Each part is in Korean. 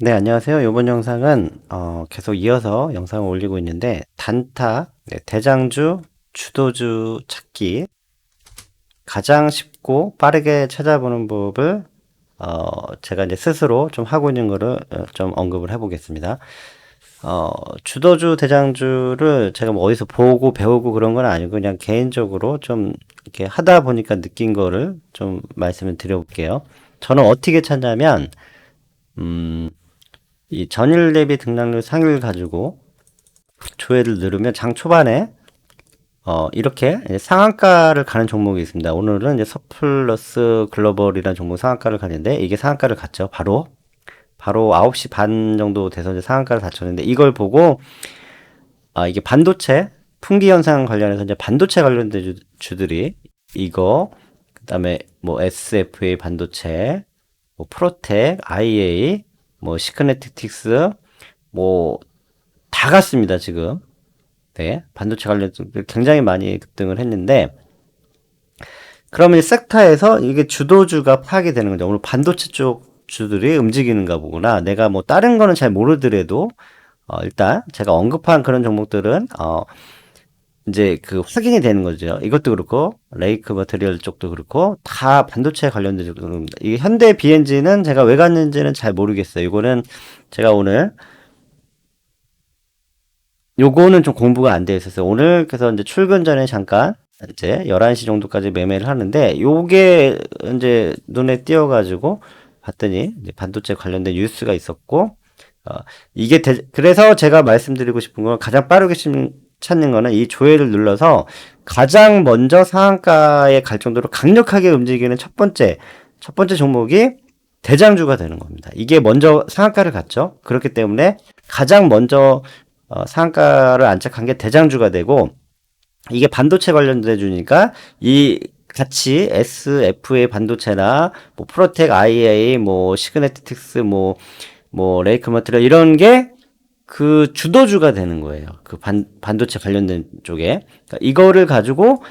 네, 안녕하세요. 이번 영상은 어, 계속 이어서 영상을 올리고 있는데 단타, 네, 대장주, 주도주 찾기 가장 쉽고 빠르게 찾아보는 법을 어, 제가 이제 스스로 좀 하고 있는 거를 어, 좀 언급을 해보겠습니다. 어, 주도주, 대장주를 제가 뭐 어디서 보고 배우고 그런 건 아니고 그냥 개인적으로 좀 이렇게 하다 보니까 느낀 거를 좀 말씀을 드려볼게요. 저는 어떻게 찾냐면 음, 이 전일 대비 등락률 상위를 가지고 조회를 누르면 장 초반에 어, 이렇게 상한가를 가는 종목이 있습니다. 오늘은 이제 서플러스 글로벌이라는 종목 상한가를 가는데 이게 상한가를 갔죠. 바로 바로 9시 반 정도 돼서 이제 상한가를 다쳤는데 이걸 보고 아, 이게 반도체 풍기 현상 관련해서 이제 반도체 관련된 주, 들이 이거 그다음에 뭐 SFA 반도체 뭐 프로텍, IA, 뭐 시크네틱틱스 뭐 다 갔습니다, 지금. 네. 반도체 관련 굉장히 많이 급등을 했는데 그러면 이 섹터에서 이게 주도주가 파악이 되는 거죠. 오늘 반도체 쪽 주들이 움직이는가 보구나. 내가 뭐 다른 거는 잘 모르더라도 어, 일단 제가 언급한 그런 종목들은 어, 이제 그 확인이 되는 거죠. 이것도 그렇고 레이크 머테리얼 쪽도 그렇고 다 반도체 관련된 쪽입니다. 이 현대 BNG는 제가 왜 갔는지는 잘 모르겠어요. 이거는 제가 오늘 요거는 좀 공부가 안 돼 있었어요. 오늘 그래서 이제 출근 전에 잠깐 이제 11시 정도까지 매매를 하는데 요게 이제 눈에 띄어 가지고 봤더니 반도체 관련된 뉴스가 있었고 어, 이게 대, 그래서 제가 말씀드리고 싶은 건 가장 빠르게 찾는 거는 이 조회를 눌러서 가장 먼저 상한가에 갈 정도로 강력하게 움직이는 첫 번째, 첫 번째 종목이 대장주가 되는 겁니다. 이게 먼저 상한가를 갔죠. 그렇기 때문에 가장 먼저 어, 상한가를 안착한 게 대장주가 되고 이게 반도체 관련된 주니까 이 같이 SF의 반도체나 뭐 프로텍 IA 뭐 시그네틱스 뭐뭐 뭐 레이크 머트리얼 이런 게 그 주도주가 되는 거예요. 그 반, 반도체 관련된 쪽에. 그러니까 이거를 가지고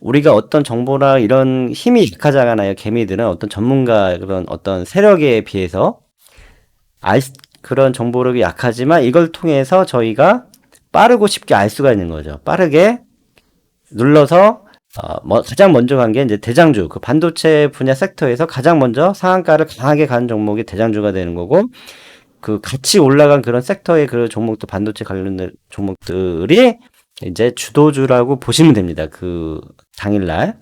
우리가 어떤 정보나 이런 힘이 약하잖아요. 개미들은 어떤 전문가 그런 어떤 세력에 비해서 알, 그런 정보력이 약하지만 이걸 통해서 저희가 빠르고 쉽게 알 수가 있는 거죠. 빠르게 눌러서 어, 뭐 가장 먼저 간 게 이제 대장주, 그 반도체 분야 섹터에서 가장 먼저 상한가를 강하게 가는 종목이 대장주가 되는 거고, 그 같이 올라간 그런 섹터의 그 종목도 반도체 관련된 종목들이 이제 주도주라고 보시면 됩니다. 그 당일날.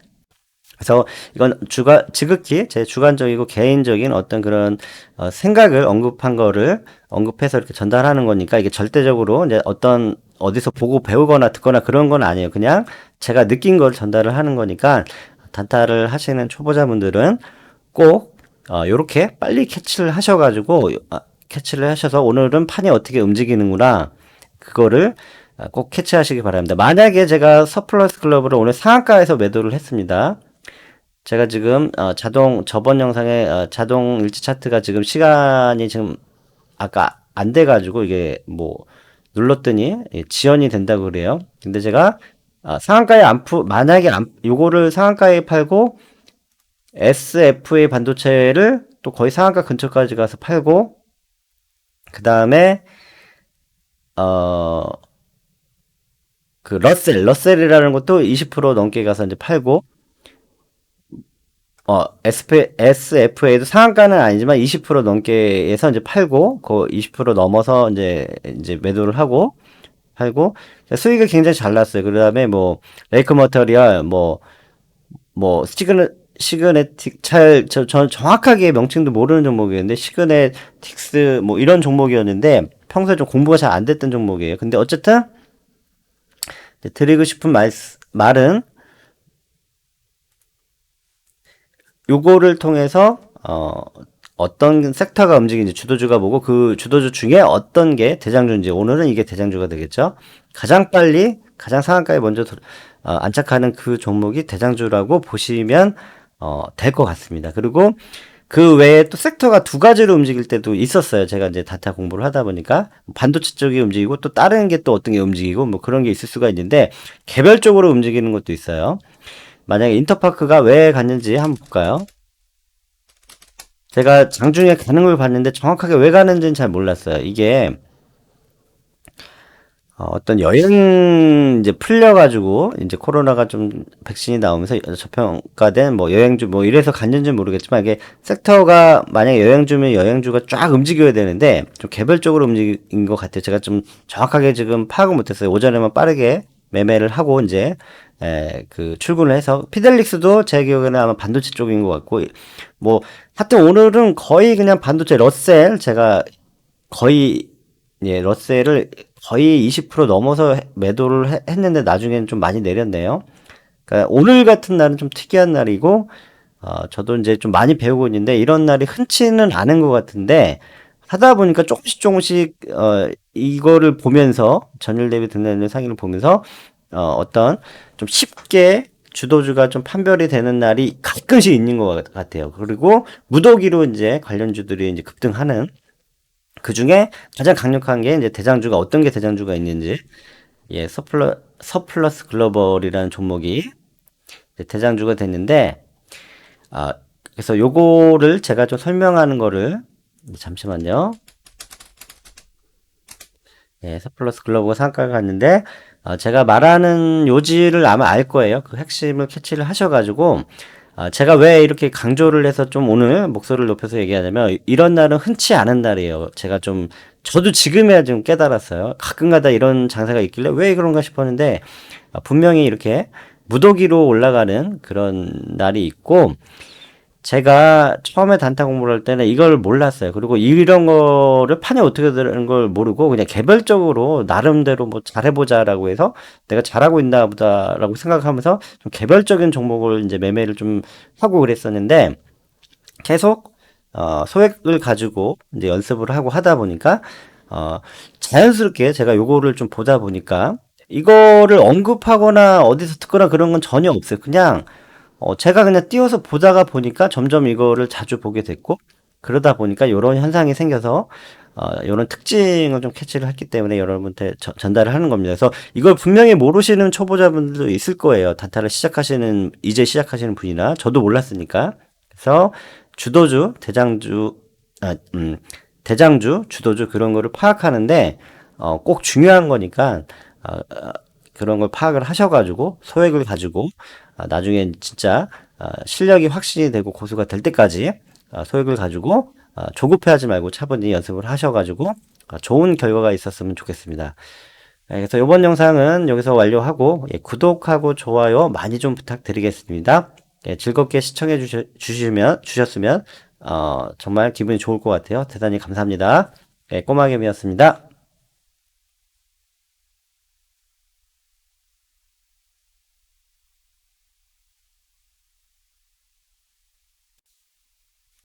그래서 이건 주가 지극히 제 주관적이고 개인적인 어떤 그런 어, 생각을 언급한 거를 언급해서 이렇게 전달하는 거니까 이게 절대적으로 이제 어떤 어디서 보고 배우거나 듣거나 그런 건 아니에요. 그냥 제가 느낀 걸 전달을 하는 거니까 단타를 하시는 초보자분들은 꼭 어, 요렇게 빨리 캐치를 하셔가지고 아, 캐치를 하셔서 오늘은 판이 어떻게 움직이는구나 그거를 꼭 캐치하시기 바랍니다. 만약에 제가 서플러스 클럽으로 오늘 상한가에서 매도를 했습니다. 제가 지금 어, 자동 저번 영상에 어, 자동 일지 차트가 지금 시간이 지금 아까 안 돼가지고 이게 뭐 눌렀더니 예, 지연이 된다고 그래요. 근데 제가 어, 상한가에 안 푸, 만약에 안, 요거를 상한가에 팔고 SF의 반도체를 또 거의 상한가 근처까지 가서 팔고 그 다음에 어, 그 러셀, 러셀이라는 것도 20% 넘게 가서 이제 팔고 어, SP, SFA도 상한가는 아니지만 20% 넘게 해서 이제 팔고 그 20% 넘어서 이제 이제 매도를 하고 팔고 수익이 굉장히 잘 났어요. 그 다음에 뭐 레이크 머터리얼 뭐뭐 뭐 시그널 시그네틱 잘 저, 저 정확하게 명칭도 모르는 종목이었는데 시그네틱스 뭐 이런 종목이었는데 평소에 좀 공부가 잘 안 됐던 종목이에요. 근데 어쨌든 드리고 싶은 말 말은 요거를 통해서 어 어떤 섹터가 움직이는지 주도주가 보고 그 주도주 중에 어떤 게 대장주인지 오늘은 이게 대장주가 되겠죠. 가장 빨리 가장 상한가에 먼저 어, 안착하는 그 종목이 대장주라고 보시면 어, 될 것 같습니다. 그리고 그 외에 또 섹터가 두 가지로 움직일 때도 있었어요. 제가 이제 다타 공부를 하다 보니까 반도체 쪽이 움직이고 또 다른 게 또 어떤 게 움직이고 뭐 그런 게 있을 수가 있는데 개별적으로 움직이는 것도 있어요. 만약에 인터파크가 왜 갔는지 한번 볼까요? 제가 장중에 가는 걸 봤는데 정확하게 왜 가는지는 잘 몰랐어요. 이게 어, 어떤 여행 이제 풀려가지고 이제 코로나가 좀 백신이 나오면서 저평가된 뭐 여행주 뭐 이래서 갔는지 모르겠지만 이게 섹터가 만약에 여행주면 여행주가 쫙 움직여야 되는데 좀 개별적으로 움직인 것 같아요. 제가 좀 정확하게 지금 파악을 못했어요. 오전에만 빠르게 매매를 하고 이제 에, 그 출근을 해서 피델릭스도 제 기억에는 아마 반도체 쪽인 것 같고 뭐 하여튼 오늘은 거의 그냥 반도체 러셀 제가 거의 예 러셀을 거의 20% 넘어서 해- 매도를 해- 했는데 나중에는 좀 많이 내렸네요. 그러니까 오늘 같은 날은 좀 특이한 날이고 어, 저도 이제 좀 많이 배우고 있는데 이런 날이 흔치는 않은 것 같은데 하다 보니까 조금씩 조금씩 어, 이거를 보면서 전일 대비 등락률 상위를 보면서 어, 어떤 좀 쉽게 주도주가 좀 판별이 되는 날이 가끔씩 있는 것 같아요. 그리고 무더기로 이제 관련주들이 이제 급등하는 그 중에 가장 강력한 게 이제 대장주가 어떤 게 대장주가 있는지 예 서플러 서플러스 글로벌이라는 종목이 대장주가 됐는데 아 그래서 요거를 제가 좀 설명하는 거를 잠시만요. 예, 서플러스 글로벌 상가가 갔는데 어, 제가 말하는 요지를 아마 알 거예요. 그 핵심을 캐치를 하셔가지고 아, 제가 왜 이렇게 강조를 해서 좀 오늘 목소리를 높여서 얘기하냐면 이런 날은 흔치 않은 날이에요. 제가 좀 저도 지금에야 좀 깨달았어요. 가끔가다 이런 장사가 있길래 왜 그런가 싶었는데 아, 분명히 이렇게 무더기로 올라가는 그런 날이 있고 제가 처음에 단타 공부를 할 때는 이걸 몰랐어요. 그리고 이런 거를 판이 어떻게 되는 걸 모르고 그냥 개별적으로 나름대로 뭐 잘해보자라고 해서 내가 잘하고 있나 보다라고 생각하면서 좀 개별적인 종목을 이제 매매를 좀 하고 그랬었는데 계속 어, 소액을 가지고 이제 연습을 하고 하다 보니까 어, 자연스럽게 제가 요거를 좀 보다 보니까 이거를 언급하거나 어디서 듣거나 그런 건 전혀 없어요. 그냥 어, 제가 그냥 띄워서 보다가 보니까 점점 이거를 자주 보게 됐고, 그러다 보니까 이런 현상이 생겨서, 어, 이런 특징을 좀 캐치를 했기 때문에 여러분한테 저- 전달을 하는 겁니다. 그래서 이걸 분명히 모르시는 초보자분들도 있을 거예요. 단타를 시작하시는, 이제 시작하시는 분이나, 저도 몰랐으니까. 그래서 주도주, 대장주, 아, 음, 대장주, 주도주 그런 거를 파악하는데, 어, 꼭 중요한 거니까, 어, 어, 그런 걸 파악을 하셔가지고 소액을 가지고 아, 나중에 진짜 아, 실력이 확신이 되고 고수가 될 때까지 아, 소액을 가지고 아, 조급해하지 말고 차분히 연습을 하셔가지고 아, 좋은 결과가 있었으면 좋겠습니다. 네, 그래서 이번 영상은 여기서 완료하고 예, 구독하고 좋아요 많이 좀 부탁드리겠습니다. 예, 즐겁게 시청해 주시, 주시면 주셨으면 어, 정말 기분이 좋을 것 같아요. 대단히 감사합니다. 예, 꼬마개미였습니다.